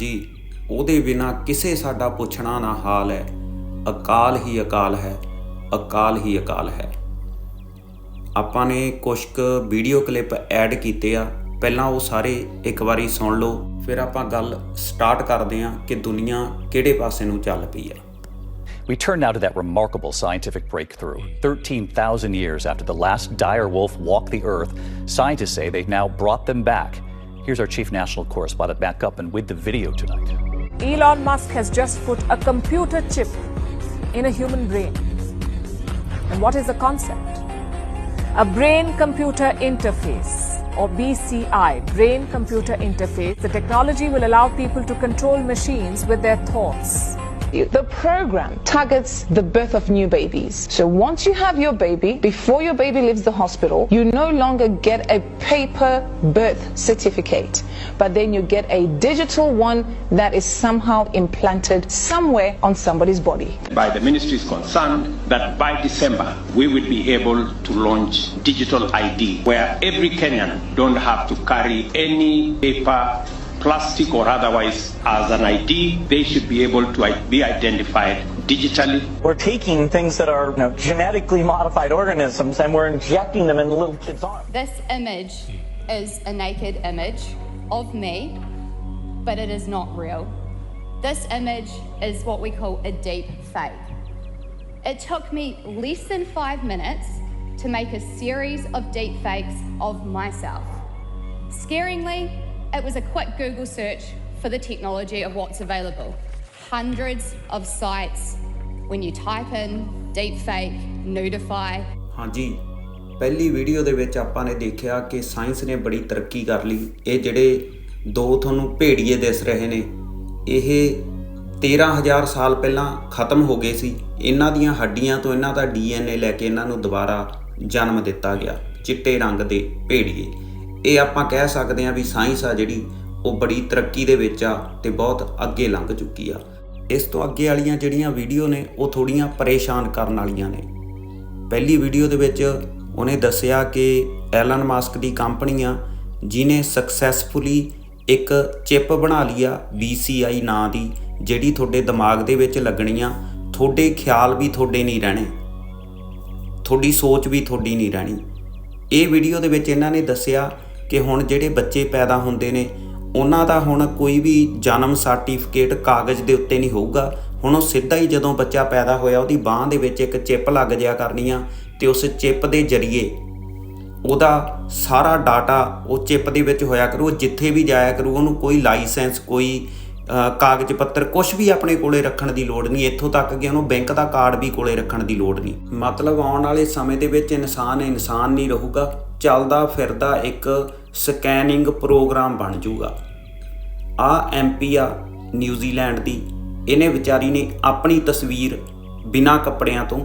ਹਾਂਜੀ ਉਹਦੇ ਬਿਨਾ ਕਿਸੇ ਸਾਡਾ ਪੁੱਛਣਾ ਨਾ ਹਾਲ ਹੈ ਅਕਾਲ ਹੀ ਅਕਾਲ ਹੈ ਅਕਾਲ ਹੀ ਅਕਾਲ ਹੈ ਆਪਾਂ ਨੇ ਕੁਝ ਕੁ ਵੀਡੀਓ ਕਲਿੱਪ ਐਡ ਕੀਤੇ ਆ ਪਹਿਲਾਂ ਉਹ ਸਾਰੇ ਇੱਕ ਵਾਰੀ ਸੁਣ ਲਓ ਫਿਰ ਆਪਾਂ ਗੱਲ ਸਟਾਰਟ ਕਰਦੇ ਆ ਕਿ ਦੁਨੀਆ ਕਿਹੜੇ ਪਾਸੇ ਨੂੰ ਚੱਲ ਪਈ ਆ We turn now to that remarkable scientific breakthrough. 13,000 years after the last dire wolf walked the earth, scientists say they've now brought them back. Here's our chief national correspondent, back up and with the video tonight. Elon Musk has just put a computer chip in a human brain. And what is the concept? A brain computer interface, or BCI, brain computer interface. The technology will allow people to control machines with their thoughts. The program targets the birth of new babies. So once you have your baby, before your baby leaves the hospital, you no longer get a paper birth certificate, but then you get a digital one that is somehow implanted somewhere on somebody's body. by the ministry is concerned that by December we will be able to launch digital ID where every Kenyan don't have to carry any paper plastic or otherwise as an ID they should be able to be identified digitally We're taking things that are you know, genetically modified organisms and we're injecting them in little kids' arms. This image is a naked image of me, but it is not real. This image is what we call a deep fake. It took me less than five minutes to make a series of deep fakes of myself. Scaringly, it was a quick Google search for the technology of what's available. Hundreds of sites. When you type in deepfake, nudify, ਹਾਂਜੀ। ਪਹਿਲੀ video ਦੇ ਵਿੱਚ ਆਪਾਂ ਨੇ ਦੇਖਿਆ ਕਿ science ਨੇ ਬੜੀ ਤਰੱਕੀ ਕਰ ਲਈ। ਇਹ ਜਿਹੜੇ ਦੋ ਤੁਹਾਨੂੰ ਭੇੜੀਏ ਦਿਸ ਰਹੇ ਨੇ ਇਹ 13000 ਸਾਲ ਪਹਿਲਾਂ ਖਤਮ ਹੋ ਗਏ ਸੀ। ਇਹਨਾਂ ਦੀਆਂ ਹੱਡੀਆਂ ਤੋਂ ਇਹਨਾਂ ਦਾ ਡੀਐਨਏ ਲੈ ਕੇ ਇਹਨਾਂ ਨੂੰ ਦੁਬਾਰਾ ਜਨਮ ਦਿੱਤਾ ਗਿਆ ਚਿੱਟੇ ਰੰਗ ਦੇ ਭੇੜੀਏ। ਇਹ ਆਪਾਂ ਕਹਿ ਸਕਦੇ ਹਾਂ ਵੀ ਸਾਇੰਸ ਆ ਜਿਹੜੀ ਉਹ ਬੜੀ ਤਰੱਕੀ ਦੇ ਵਿੱਚ ਆ ਤੇ ਬਹੁਤ ਅੱਗੇ ਲੰਘ ਚੁੱਕੀ ਆ। ਇਸ ਤੋਂ ਅੱਗੇ ਵਾਲੀਆਂ ਜਿਹੜੀਆਂ ਵੀਡੀਓ ਨੇ, ਉਹ ਥੋੜੀਆਂ ਪਰੇਸ਼ਾਨ ਕਰਨ ਵਾਲੀਆਂ ਨੇ। ਪਹਿਲੀ ਵੀਡੀਓ ਦੇ ਵਿੱਚ ਉਹਨੇ ਦੱਸਿਆ ਕਿ ਐਲਨ ਮਾਸਕ ਦੀ ਕੰਪਨੀ ਆ ਜਿਨੇ ਸਕਸੈਸਫੁਲੀ ਇੱਕ ਚਿਪ ਬਣਾ ਲਈ ਆ BCI ਨਾਂ ਦੀ, ਜਿਹੜੀ ਤੁਹਾਡੇ ਦਿਮਾਗ ਦੇ ਵਿੱਚ ਲੱਗਣੀ ਆ, ਤੁਹਾਡੇ ਖਿਆਲ ਵੀ ਤੁਹਾਡੇ ਨਹੀਂ ਰਹਿਣੇ। ਤੁਹਾਡੀ ਸੋਚ ਵੀ ਤੁਹਾਡੀ ਨਹੀਂ ਰਹਿਣੀ। ਇਹ ਵੀਡੀਓ ਦੇ ਵਿੱਚ ਇਹਨਾਂ ਨੇ ਦੱਸਿਆ ਕਿ ਹੁਣ ਜਿਹੜੇ ਬੱਚੇ ਪੈਦਾ ਹੁੰਦੇ ਨੇ, ਉਹਨਾਂ ਦਾ ਹੁਣ ਕੋਈ ਵੀ ਜਨਮ ਸਰਟੀਫਿਕੇਟ ਕਾਗਜ਼ ਦੇ ਉੱਤੇ ਨਹੀਂ ਹੋਊਗਾ। ਹੁਣ ਉਹ ਸਿੱਧਾ ਹੀ ਜਦੋਂ ਬੱਚਾ ਪੈਦਾ ਹੋਇਆ, ਉਹਦੀ ਬਾਹ ਦੇ ਵਿੱਚ ਇੱਕ ਚਿਪ ਲੱਗ ਜਾਇਆ ਕਰਨੀ ਆ ਤੇ ਉਸ ਚਿਪ ਦੇ ਜ਼ਰੀਏ ਉਹਦਾ ਸਾਰਾ ਡਾਟਾ ਉਹ ਚਿਪ ਦੇ ਵਿੱਚ ਹੋਇਆ ਕਰੂ ਜਿੱਥੇ ਵੀ ਜਾਇਆ ਕਰੂ, ਉਹਨੂੰ ਕੋਈ ਲਾਇਸੈਂਸ ਕੋਈ ਕਾਗਜ਼ ਪੱਤਰ ਕੁਝ ਵੀ ਆਪਣੇ ਕੋਲੇ ਰੱਖਣ ਦੀ ਲੋੜ ਨਹੀਂ। ਇੱਥੋਂ ਤੱਕ ਕਿ ਉਹਨੂੰ ਬੈਂਕ ਦਾ ਕਾਰਡ ਵੀ ਕੋਲੇ ਰੱਖਣ ਦੀ ਲੋੜ ਨਹੀਂ। ਮਤਲਬ ਆਉਣ ਵਾਲੇ ਸਮੇਂ ਦੇ ਵਿੱਚ ਇਨਸਾਨ ਇਨਸਾਨ ਨਹੀਂ ਰਹੂਗਾ। ਚੱਲਦਾ ਫਿਰਦਾ ਇੱਕ ਸਕੈਨਿੰਗ ਪ੍ਰੋਗਰਾਮ ਬਣ ਜਾਊਗਾ। ਆ ਐਮਪੀ ਆ ਨਿਊਜ਼ੀਲੈਂਡ ਦੀ। ਇਹਨੇ ਵਿਚਾਰੀ ਨੇ ਆਪਣੀ ਤਸਵੀਰ ਬਿਨਾਂ ਕੱਪੜਿਆਂ ਤੋਂ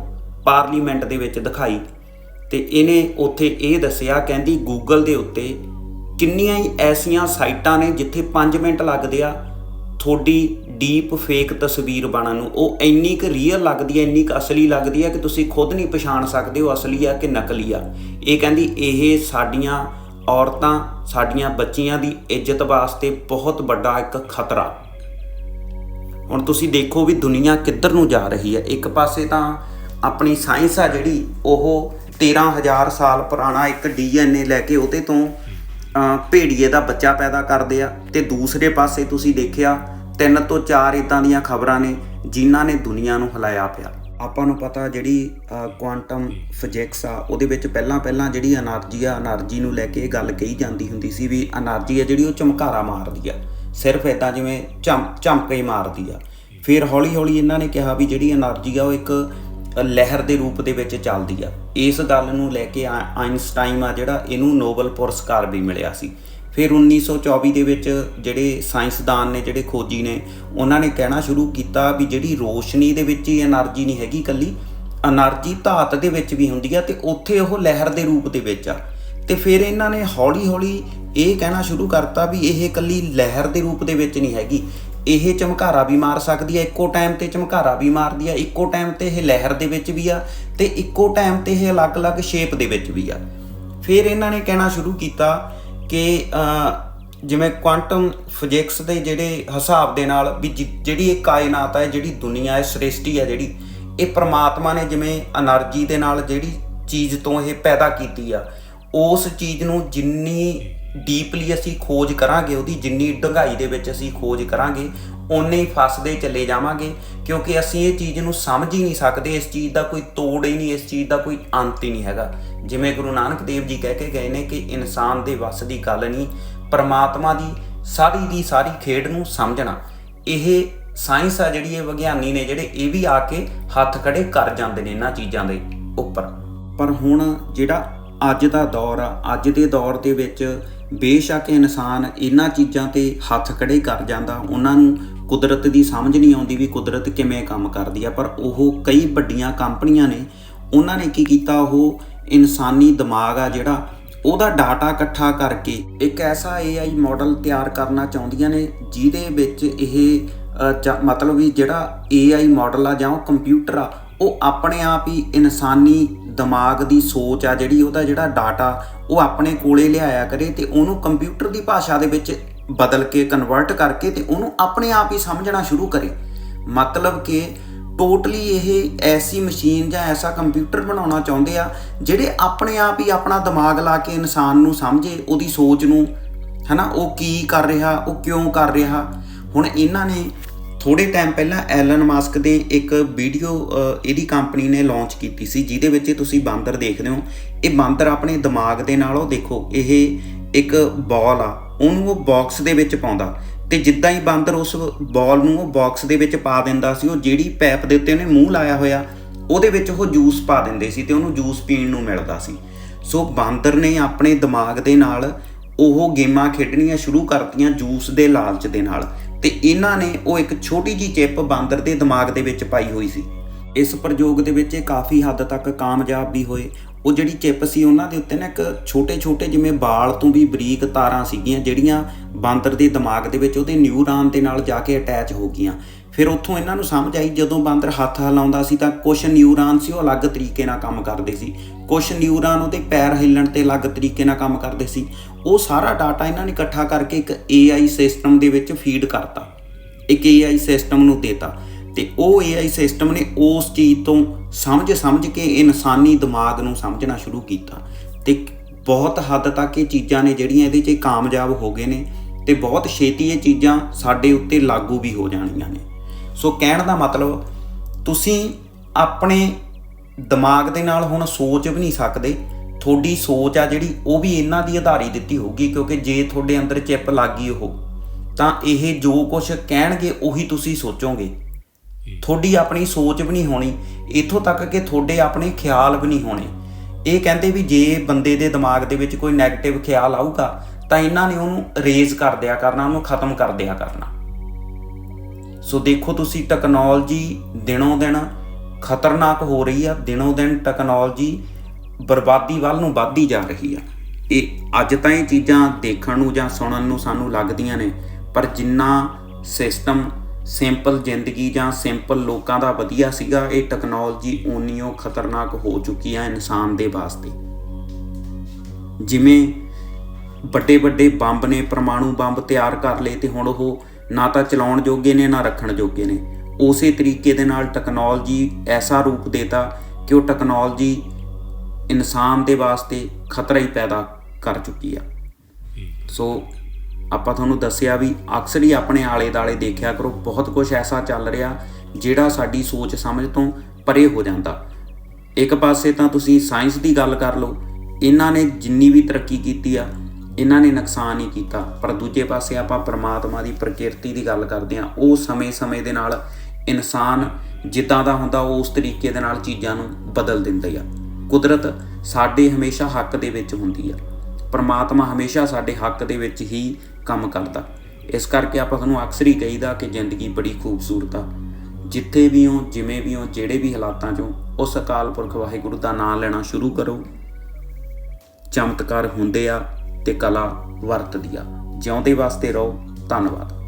ਪਾਰਲੀਮੈਂਟ ਦੇ ਵਿੱਚ ਦਿਖਾਈ ਤੇ ਇਹਨੇ ਉੱਥੇ ਇਹ ਦੱਸਿਆ, ਕਹਿੰਦੀ ਗੂਗਲ ਦੇ ਉੱਤੇ ਕਿੰਨੀਆਂ ਹੀ ਐਸੀਆਂ ਸਾਈਟਾਂ ਨੇ ਜਿੱਥੇ 5 ਮਿੰਟ ਲੱਗਦੇ ਆ ਤੁਹਾਡੀ ਡੀਪ ਫੇਕ ਤਸਵੀਰ ਬਣਨ ਨੂੰ। ਉਹ ਇੰਨੀ ਕੁ ਰੀਅਲ ਲੱਗਦੀ ਹੈ ਇੰਨੀ ਕੁ ਅਸਲੀ ਲੱਗਦੀ ਹੈ ਕਿ ਤੁਸੀਂ ਖੁਦ ਨਹੀਂ ਪਛਾਣ ਸਕਦੇ ਹੋ ਅਸਲੀ ਆ ਕਿ ਨਕਲੀ ਆ। ਇਹ ਕਹਿੰਦੀ, ਇਹ ਸਾਡੀਆਂ ਔਰਤਾਂ ਸਾਡੀਆਂ ਬੱਚੀਆਂ ਦੀ ਇੱਜ਼ਤ ਵਾਸਤੇ ਬਹੁਤ ਵੱਡਾ ਇੱਕ ਖਤਰਾ। ਹੁਣ ਤੁਸੀਂ ਦੇਖੋ ਵੀ ਦੁਨੀਆ ਕਿੱਧਰ ਨੂੰ ਜਾ ਰਹੀ ਹੈ। ਇੱਕ ਪਾਸੇ ਤਾਂ ਆਪਣੀ ਸਾਇੰਸ ਆ ਜਿਹੜੀ, ਉਹ 13000 ਸਾਲ ਪੁਰਾਣਾ ਇੱਕ ਡੀਐਨਏ ਲੈ ਕੇ ਉਹਦੇ ਤੋਂ ਭੇੜੀਏ ਦਾ ਬੱਚਾ ਪੈਦਾ ਕਰਦੇ ਆ। ਤੇ ਦੂਸਰੇ ਪਾਸੇ ਤੁਸੀਂ ਦੇਖਿਆ, ਤਿੰਨ ਤੋਂ ਚਾਰ ਇਦਾਂ ਦੀਆਂ ਖਬਰਾਂ ਨੇ, ਜਿਨ੍ਹਾਂ ਨੇ ਦੁਨੀਆ ਨੂੰ ਹਿਲਾਇਆ ਪਿਆ। ਆਪਾਂ ਨੂੰ ਪਤਾ ਜਿਹੜੀ ਕੁਆਂਟਮ ਫਿਜ਼ਿਕਸ ਆ, ਉਹਦੇ ਵਿੱਚ ਪਹਿਲਾਂ ਪਹਿਲਾਂ ਜਿਹੜੀ એનર્ਜੀ ਆ એનર્ਜੀ ਨੂੰ ਲੈ ਕੇ ਇਹ ਗੱਲ ਕਹੀ ਜਾਂਦੀ ਹੁੰਦੀ ਸੀ ਵੀ એનર્ਜੀ ਆ ਜਿਹੜੀ ਉਹ ਚਮਕਾਰਾ ਮਾਰਦੀ ਆ। ਸਿਰਫ ਇਦਾਂ ਜਿਵੇਂ ਝਮ ਹੀ ਮਾਰਦੀ ਆ। ਫਿਰ ਹੌਲੀ ਹੌਲੀ ਇਹਨਾਂ ਨੇ ਕਿਹਾ ਵੀ ਜਿਹੜੀ એનર્ਜੀ ਆ ਉਹ ਇੱਕ ਲਹਿਰ ਦੇ ਰੂਪ ਦੇ ਵਿੱਚ ਚੱਲਦੀ ਆ। ਇਸ ਗੱਲ ਨੂੰ ਲੈ ਕੇ ਆਇਨਸਟਾਈਨ ਆ ਜਿਹੜਾ, ਇਹਨੂੰ ਨੋਬਲ ਪੁਰਸਕਾਰ ਵੀ ਮਿਲਿਆ ਸੀ। ਫਿਰ 1924 ਦੇ ਵਿੱਚ ਜਿਹੜੇ ਸਾਇੰਸਦਾਨ ਨੇ, ਜਿਹੜੇ ਖੋਜੀ ਨੇ, ਉਹਨਾਂ ਨੇ ਕਹਿਣਾ ਸ਼ੁਰੂ ਕੀਤਾ ਵੀ ਜਿਹੜੀ ਰੋਸ਼ਨੀ ਦੇ ਵਿੱਚ ਹੀ એનર્ਜੀ ਨਹੀਂ ਹੈਗੀ ਕੱਲੀ એનર્ਜੀ ਧਾਤ ਦੇ ਵਿੱਚ ਵੀ ਹੁੰਦੀ ਆ ਤੇ ਉੱਥੇ ਉਹ ਲਹਿਰ ਦੇ ਰੂਪ ਦੇ ਵਿੱਚ ਆ। ਤੇ ਫਿਰ ਇਹਨਾਂ ਨੇ ਹੌਲੀ-ਹੌਲੀ ਇਹ ਕਹਿਣਾ ਸ਼ੁਰੂ ਕਰਤਾ ਵੀ ਇਹ ਕੱਲੀ ਲਹਿਰ ਦੇ ਰੂਪ ਦੇ ਵਿੱਚ ਨਹੀਂ ਹੈਗੀ। ਇਹ ਚਮਕਾਰਾ ਵੀ ਮਾਰ ਸਕਦੀ ਆ, ਇੱਕੋ ਟਾਈਮ ਤੇ ਚਮਕਾਰਾ ਵੀ ਮਾਰਦੀ ਆ, ਇੱਕੋ ਟਾਈਮ ਤੇ ਇਹ ਲਹਿਰ ਦੇ ਵਿੱਚ ਵੀ ਆ ਤੇ ਇੱਕੋ ਟਾਈਮ ਤੇ ਇਹ ਅਲੱਗ-ਅਲੱਗ ਸ਼ੇਪ ਦੇ ਵਿੱਚ ਵੀ ਆ। ਫਿਰ ਇਹਨਾਂ ਨੇ ਕਹਿਣਾ ਸ਼ੁਰੂ ਕੀਤਾ ਕਿ ਜਿਵੇਂ ਕੁਆਂਟਮ ਫਿਜ਼ਿਕਸ ਦੇ ਜਿਹੜੇ ਹਿਸਾਬ ਦੇ ਨਾਲ ਵੀ ਜਿਹੜੀ ਇਹ ਕਾਇਨਾਤ ਹੈ, ਜਿਹੜੀ ਦੁਨੀਆ ਹੈ, ਸ੍ਰਿਸ਼ਟੀ ਹੈ ਜਿਹੜੀ, ਇਹ ਪ੍ਰਮਾਤਮਾ ਨੇ ਜਿਵੇਂ એનર્ਜੀ ਦੇ ਨਾਲ ਜਿਹੜੀ ਚੀਜ਼ ਤੋਂ ਇਹ ਪੈਦਾ ਕੀਤੀ ਆ, ਉਸ ਚੀਜ਼ ਨੂੰ ਜਿੰਨੀ ਡੀਪਲੀ ਅਸੀਂ ਖੋਜ ਕਰਾਂਗੇ, ਉਹਦੀ ਜਿੰਨੀ ਡੂੰਘਾਈ ਦੇ ਵਿੱਚ ਅਸੀਂ ਖੋਜ ਕਰਾਂਗੇ, ਓਨੇ ਹੀ ਫਸਦੇ ਚਲੇ ਜਾਵਾਂਗੇ, ਕਿਉਂਕਿ ਅਸੀਂ ਇਹ ਚੀਜ਼ ਨੂੰ ਸਮਝ ਹੀ ਨਹੀਂ ਸਕਦੇ, ਇਸ ਚੀਜ਼ ਦਾ ਕੋਈ ਤੋੜ ਹੀ ਨਹੀਂ, ਇਸ ਚੀਜ਼ ਦਾ ਕੋਈ ਅੰਤ ਹੀ ਨਹੀਂ ਹੈਗਾ। ਜਿਵੇਂ ਗੁਰੂ ਨਾਨਕ ਦੇਵ ਜੀ ਕਹਿ ਕੇ ਗਏ ਨੇ ਕਿ ਇਨਸਾਨ ਦੇ ਵੱਸ ਦੀ ਗੱਲ ਨਹੀਂ, ਪਰਮਾਤਮਾ ਦੀ ਸਾਰੀ ਦੀ ਸਾਰੀ ਖੇਡ ਨੂੰ ਸਮਝਣਾ। ਇਹ ਸਾਇੰਸ ਆ ਜਿਹੜੀ ਇਹ ਵਿਗਿਆਨੀ ਨੇ ਜਿਹੜੇ ਇਹ ਵੀ ਆ ਕੇ ਹੱਥ ਖੜੇ ਕਰ ਜਾਂਦੇ ਨੇ ਇਹਨਾਂ ਚੀਜ਼ਾਂ ਦੇ ਉੱਪਰ। ਪਰ ਹੁਣ ਜਿਹੜਾ ਅੱਜ ਦਾ ਦੌਰ ਆ, ਅੱਜ ਦੇ ਦੌਰ ਦੇ ਵਿੱਚ ਬੇਸ਼ੱਕ ਇਨਸਾਨ ਇਹਨਾਂ ਚੀਜ਼ਾਂ ਤੇ ਹੱਥ ਖੜੇ ਕਰ ਜਾਂਦਾ ਉਹਨਾਂ ਨੂੰ ਕੁਦਰਤ ਦੀ ਸਮਝ ਨਹੀਂ ਆਉਂਦੀ ਵੀ ਕੁਦਰਤ ਕਿਵੇਂ ਕੰਮ ਕਰਦੀ ਆ ਪਰ ਉਹ ਕਈ ਵੱਡੀਆਂ ਕੰਪਨੀਆਂ ਨੇ ਉਹਨਾਂ ਨੇ ਕੀ ਕੀਤਾ ਉਹ ਇਨਸਾਨੀ ਦਿਮਾਗ ਆ ਜਿਹੜਾ ਉਹਦਾ ਡਾਟਾ ਇਕੱਠਾ ਕਰਕੇ ਇੱਕ ਐਸਾ AI ਮਾਡਲ ਤਿਆਰ ਕਰਨਾ ਚਾਹੁੰਦੀਆਂ ਨੇ ਜਿਹਦੇ ਵਿੱਚ ਇਹ ਅ, ਮਤਲਬ ਵੀ ਜਿਹੜਾ AI ਮਾਡਲ ਆ ਜਾਂ ਉਹ ਕੰਪਿਊਟਰ ਆ ਉਹ ਆਪਣੇ ਆਪ ਹੀ ਇਨਸਾਨੀ ਦਿਮਾਗ ਦੀ ਸੋਚ ਆ ਜਿਹੜੀ ਉਹਦਾ ਜਿਹੜਾ ਡਾਟਾ ਉਹ ਆਪਣੇ ਕੋਲੇ ਲਿਆਇਆ ਕਰੇ ਤੇ ਉਹਨੂੰ ਕੰਪਿਊਟਰ ਦੀ ਭਾਸ਼ਾ ਦੇ ਵਿੱਚ ਬਦਲ ਕੇ ਕਨਵਰਟ ਕਰਕੇ ਤੇ ਉਹਨੂੰ ਆਪਣੇ ਆਪ ਹੀ ਸਮਝਣਾ ਸ਼ੁਰੂ ਕਰੇ। ਮਤਲਬ ਕਿ ਟੋਟਲੀ ਇਹ ਐਸੀ ਮਸ਼ੀਨ ਜਾਂ ਐਸਾ ਕੰਪਿਊਟਰ ਬਣਾਉਣਾ ਚਾਹੁੰਦੇ ਆ ਜਿਹੜੇ ਆਪਣੇ ਆਪ ਹੀ ਆਪਣਾ ਦਿਮਾਗ ਲਾ ਕੇ ਇਨਸਾਨ ਨੂੰ ਸਮਝੇ, ਉਹਦੀ ਸੋਚ ਨੂੰ, ਹਨਾ, ਉਹ ਕੀ ਕਰ ਰਿਹਾ, ਉਹ ਕਿਉਂ ਕਰ ਰਿਹਾ। ਹੁਣ ਇਹਨਾਂ ਨੇ ਥੋੜੇ ਟਾਈਮ ਪਹਿਲਾਂ ਐਲਨ ਮਾਸਕ ਦੇ ਇੱਕ ਵੀਡੀਓ ਇਹਦੀ ਕੰਪਨੀ ਨੇ ਲਾਂਚ ਕੀਤੀ ਸੀ, ਜਿਹਦੇ ਵਿੱਚ ਤੁਸੀਂ ਬਾਂਦਰ ਦੇਖਦੇ ਹੋ। ਇਹ ਬਾਂਦਰ ਆਪਣੇ ਦਿਮਾਗ ਦੇ ਨਾਲ ਉਹ ਦੇਖੋ, ਇਹ ਇੱਕ ਬਾਲ ਆ, ਉਹਨੂੰ ਉਹ ਬਾਕਸ ਦੇ ਵਿੱਚ ਪਾਉਂਦਾ। ਤੇ ਜਿੱਦਾਂ ਹੀ ਬਾਂਦਰ ਉਸ ਬਾਲ ਨੂੰ ਉਹ ਬਾਕਸ ਦੇ ਵਿੱਚ ਪਾ ਦਿੰਦਾ ਸੀ, ਉਹ ਜਿਹੜੀ ਪੈਪ ਦੇ ਉੱਤੇ ਉਹਨੇ ਮੂੰਹ ਲਾਇਆ ਹੋਇਆ, ਉਹਦੇ ਵਿੱਚ ਉਹ ਜੂਸ ਪਾ ਦਿੰਦੇ ਸੀ ਤੇ ਉਹਨੂੰ ਜੂਸ ਪੀਣ ਨੂੰ ਮਿਲਦਾ ਸੀ। ਸੋ ਬਾਂਦਰ ਨੇ ਆਪਣੇ ਦਿਮਾਗ ਦੇ ਨਾਲ ਉਹ ਗੇਮਾਂ ਖੇਡਣੀਆਂ ਸ਼ੁਰੂ ਕਰਤੀਆਂ ਜੂਸ ਦੇ ਲਾਲਚ ਦੇ ਨਾਲ। ਤੇ ਇਹਨਾਂ ਨੇ ਉਹ ਇੱਕ ਛੋਟੀ ਜੀ ਚਿੱਪ ਬਾਂਦਰ ਦੇ ਦਿਮਾਗ ਦੇ ਵਿੱਚ ਪਾਈ ਹੋਈ ਸੀ। ਇਸ ਪ੍ਰਯੋਗ ਦੇ ਵਿੱਚ ਇਹ ਕਾਫੀ ਹੱਦ ਤੱਕ ਕਾਮਯਾਬ ਵੀ ਹੋਏ। ਉਹ ਜਿਹੜੀ ਚਿੱਪ ਸੀ, ਉਹਨਾਂ ਦੇ ਉੱਤੇ ਨਾ ਇੱਕ ਛੋਟੇ-ਛੋਟੇ ਜਿਵੇਂ ਬਾਲ ਤੋਂ ਵੀ ਬਰੀਕ ਤਾਰਾਂ ਸੀਗੀਆਂ, ਜਿਹੜੀਆਂ ਬਾਂਦਰ ਦੇ ਦਿਮਾਗ ਦੇ ਵਿੱਚ ਉਹਦੇ ਨਿਊਰਾਨ ਦੇ ਨਾਲ ਜਾ ਕੇ ਅਟੈਚ ਹੋ ਗਈਆਂ। ਫਿਰ ਉੱਥੋਂ ਇਹਨਾਂ ਨੂੰ ਸਮਝ ਆਈ, ਜਦੋਂ ਬਾਂਦਰ ਹੱਥ ਹਿਲਾਉਂਦਾ ਸੀ ਤਾਂ ਕੁਝ ਨਿਊਰਾਨ ਸੀ, ਉਹ ਅਲੱਗ ਤਰੀਕੇ ਨਾਲ ਕੰਮ ਕਰਦੇ ਸੀ। ਕੁਝ ਨਿਊਰਾਨ ਉਹਦੇ ਪੈਰ ਹਿੱਲਣ ਤੇ ਅਲੱਗ ਤਰੀਕੇ ਨਾਲ ਕੰਮ ਕਰਦੇ ਸੀ। ਉਹ ਸਾਰਾ ਡਾਟਾ ਇਹਨਾਂ ਨੇ ਇਕੱਠਾ ਕਰਕੇ ਇੱਕ AI ਸਿਸਟਮ ਦੇ ਵਿੱਚ ਫੀਡ ਕਰਤਾ। ਇੱਕ AI ਸਿਸਟਮ ਨੂੰ ਦੇਤਾ। ਤੇ ਉਹ AI ਸਿਸਟਮ ਨੇ ਉਸ ਚੀਜ਼ ਤੋਂ ਸਮਝ ਸਮਝ ਕੇ ਇਨਸਾਨੀ ਦਿਮਾਗ ਨੂੰ ਸਮਝਣਾ ਸ਼ੁਰੂ ਕੀਤਾ। ਤੇ ਬਹੁਤ ਹੱਦ ਤੱਕ ਇਹ ਚੀਜ਼ਾਂ ਨੇ ਜਿਹੜੀਆਂ ਇਹਦੇ 'ਚ ਕਾਮਯਾਬ ਹੋ ਗਏ ਨੇ ਤੇ ਬਹੁਤ ਛੇਤੀ ਇਹ ਚੀਜ਼ਾਂ ਸਾਡੇ ਉੱਤੇ ਲਾਗੂ ਵੀ ਹੋ ਜਾਣੀਆਂ ਨੇ। ਸੋ ਕਹਿਣ ਦਾ ਮਤਲਬ ਤੁਸੀਂ ਆਪਣੇ ਦਿਮਾਗ ਦੇ ਨਾਲ ਹੁਣ ਸੋਚ ਵੀ ਨਹੀਂ ਸਕਦੇ। ਤੁਹਾਡੀ ਸੋਚ ਆ ਜਿਹੜੀ ਉਹ ਵੀ ਇਹਨਾਂ ਦੀ ਆਧਾਰੀ ਦਿੱਤੀ ਹੋਊਗੀ ਕਿਉਂਕਿ ਜੇ ਤੁਹਾਡੇ ਅੰਦਰ ਚਿੱਪ ਲੱਗ ਗਈ ਉਹ ਤਾਂ ਇਹ ਜੋ ਕੁਝ ਕਹਿਣਗੇ ਉਹੀ ਤੁਸੀਂ ਸੋਚੋਗੇ। ਤੁਹਾਡੀ ਆਪਣੀ ਸੋਚ ਵੀ ਨਹੀਂ ਹੋਣੀ ਇਥੋਂ ਤੱਕ ਕਿ ਤੁਹਾਡੇ ਆਪਣੇ ਖਿਆਲ ਵੀ ਨਹੀਂ ਹੋਣੇ। ਇਹ ਕਹਿੰਦੇ ਵੀ ਜੇ ਬੰਦੇ ਦੇ ਦਿਮਾਗ ਦੇ ਵਿੱਚ ਕੋਈ 네ਗੇਟਿਵ ਖਿਆਲ ਆਊਗਾ ਤਾਂ ਇਹਨਾਂ ਨੇ ਉਹਨੂੰ ਰੇਜ਼ ਕਰ ਦਿਆ ਕਰਨਾ ਉਹਨੂੰ ਖਤਮ ਕਰ ਦਿਆ ਕਰਨਾ। ਸੋ ਦੇਖੋ ਤੁਸੀਂ ਟੈਕਨੋਲੋਜੀ ਦਿਨੋਂ ਦਿਨ ਖਤਰਨਾਕ ਹੋ ਰਹੀ ਆ, ਦਿਨੋਂ ਦਿਨ ਟੈਕਨੋਲੋਜੀ ਬਰਬਾਦੀ ਵੱਲ ਨੂੰ ਵੱਧਦੀ ਜਾ ਰਹੀ ਆ। ਇਹ ਅੱਜ ਤਾਂ ਇਹ ਚੀਜ਼ਾਂ ਦੇਖਣ ਨੂੰ ਜਾਂ ਸੁਣਨ ਨੂੰ ਸਾਨੂੰ ਲੱਗਦੀਆਂ ਨੇ, ਪਰ ਜਿੰਨਾ ਸਿਸਟਮ ਸਿੰਪਲ ਜ਼ਿੰਦਗੀ ਜਾਂ ਸਿੰਪਲ ਲੋਕਾਂ ਦਾ ਵਧੀਆ ਸੀਗਾ, ਇਹ ਟੈਕਨੋਲੋਜੀ ਓਨੀਓ ਖਤਰਨਾਕ ਹੋ ਚੁੱਕੀ ਆ ਇਨਸਾਨ ਦੇ ਵਾਸਤੇ। ਜਿਵੇਂ ਵੱਡੇ ਵੱਡੇ ਬੰਬ ਨੇ, ਪਰਮਾਣੂ ਬੰਬ ਤਿਆਰ ਕਰ ਲਏ ਤੇ ਹੁਣ ਉਹ ਨਾ ਤਾਂ ਚਲਾਉਣ ਜੋਗੇ ਨੇ ਨਾ ਰੱਖਣ ਜੋਗੇ ਨੇ। ਉਸੇ ਤਰੀਕੇ ਦੇ ਨਾਲ ਟੈਕਨੋਲੋਜੀ ਐਸਾ ਰੂਪ ਦੇਤਾ ਕਿ ਉਹ ਟੈਕਨੋਲੋਜੀ ਇਨਸਾਨ ਦੇ ਵਾਸਤੇ ਖਤਰਾ ਹੀ ਪੈਦਾ ਕਰ ਚੁੱਕੀ ਆ। ਸੋ ਆਪਾਂ ਤੁਹਾਨੂੰ ਦੱਸਿਆ ਵੀ ਅਕਸਰ ਹੀ ਆਪਣੇ ਆਲੇ ਦਾਲੇ ਦੇਖਿਆ ਕਰੋ ਬਹੁਤ ਕੁਝ ਐਸਾ ਚੱਲ ਰਿਹਾ ਜਿਹੜਾ ਸਾਡੀ ਸੋਚ ਸਮਝ ਤੋਂ ਪਰੇ ਹੋ ਜਾਂਦਾ। ਇੱਕ ਪਾਸੇ ਤਾਂ ਤੁਸੀਂ ਸਾਇੰਸ ਦੀ ਗੱਲ ਕਰ ਲਓ ਇਹਨਾਂ ਨੇ ਜਿੰਨੀ ਵੀ ਤਰੱਕੀ ਕੀਤੀ ਆ ਇਹਨਾਂ ਨੇ ਨੁਕਸਾਨ ਹੀ ਕੀਤਾ। ਪਰ ਦੂਜੇ ਪਾਸੇ ਆਪਾਂ ਪ੍ਰਮਾਤਮਾ ਦੀ ਪ੍ਰਕਿਰਤੀ ਦੀ ਗੱਲ ਕਰਦੇ ਆ ਉਹ ਸਮੇਂ-ਸਮੇਂ ਦੇ ਨਾਲ ਇਨਸਾਨ ਜਿੱਦਾਂ ਦਾ ਹੁੰਦਾ, ਉਹ ਉਸ ਤਰੀਕੇ ਦੇ ਨਾਲ ਚੀਜ਼ਾਂ ਨੂੰ ਬਦਲ ਦਿੰਦਾ ਆ। ਕੁਦਰਤ ਸਾਡੇ ਹਮੇਸ਼ਾ ਹੱਕ ਦੇ ਵਿੱਚ ਹੁੰਦੀ ਆ। ਪਰਮਾਤਮਾ ਹਮੇਸ਼ਾ ਸਾਡੇ ਹੱਕ ਦੇ ਵਿੱਚ ਹੀ ਕੰਮ ਕਰਦਾ। ਇਸ ਕਰਕੇ ਆਪਾਂ ਤੁਹਾਨੂੰ ਅਕਸਰ ਹੀ ਕਹੀਦਾ ਕਿ ਜ਼ਿੰਦਗੀ ਬੜੀ ਖੂਬਸੂਰਤ ਆ। ਜਿੱਥੇ ਵੀ ਹੋ, ਜਿਵੇਂ ਵੀ ਹੋ, ਜਿਹੜੇ ਵੀ ਹਾਲਾਤਾਂ 'ਚੋਂ ਉਸ ਅਕਾਲ ਪੁਰਖ ਵਾਹਿਗੁਰੂ ਦਾ ਨਾਮ ਲੈਣਾ ਸ਼ੁਰੂ ਕਰੋ। ਚਮਤਕਾਰ ਹੁੰਦੇ ਆ। ਤੇ ਕਲਾ ਵਰਤਦੀ ਆ। ਜਿਉਂਦੇ ਵਾਸਤੇ ਰਹੋ। ਧੰਨਵਾਦ।